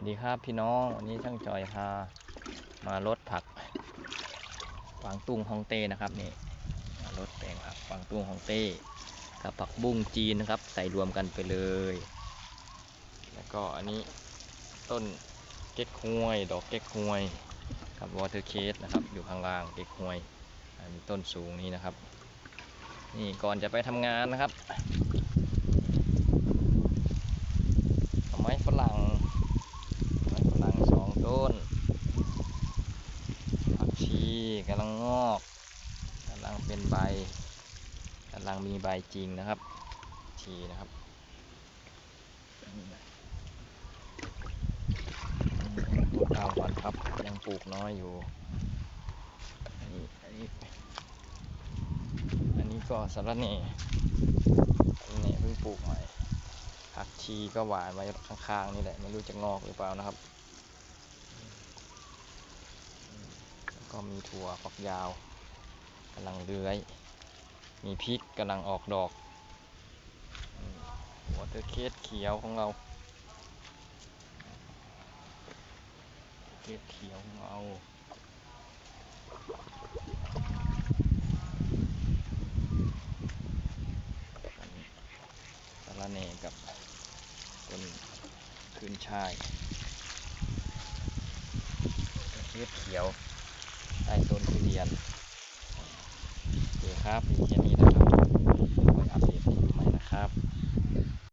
วัสดีครับพี่น้อง วันนี้ช่างจอยพามาลดผักกวางตุ้งฮองเต้นะครับนี่มาลดแปลงผักกวางตุ้งฮองเต้กับผักบุ้งจีนนะครับ ใส่รวมกันไปเลย แล้วก็อันนี้ต้นเก๊กฮวย ดอกเก๊กฮวยกับวอเตอร์เคสนะครับ อยู่ข้างล่างเก๊กฮวยมีต้นสูงนี้นะครับ นี่ก่อนจะไปทำงานนะครับเอาไม้ฝรั่ง ไม้ฝรั่งสองต้น ผักชี กำลังงอกกำลังเป็นใบกำลังมีใบจริงนะครับชีนะครับต้นข้าวก่อนครับยังปลูกน้อยอยู่ อันนี้อันนี้อันนี้ก็สาระเน่เน่เพิ่งปลูกใหม่ผักชีก็หวานไว้ข้างๆนี่แหละไม่รู้จะงอกหรือเปล่านะครับ แล้ว ก็มีถั่วฝักยาวกำลังเลื้อย มีพริกกำลังออกดอกวอเตอร์เคสเขียวของเราเคสเขียวของเราสาระเนกับต้นขึ้นช่ายเคสเขียว ใต้ต้นทุเรียนโอเคครับมีแค่นี้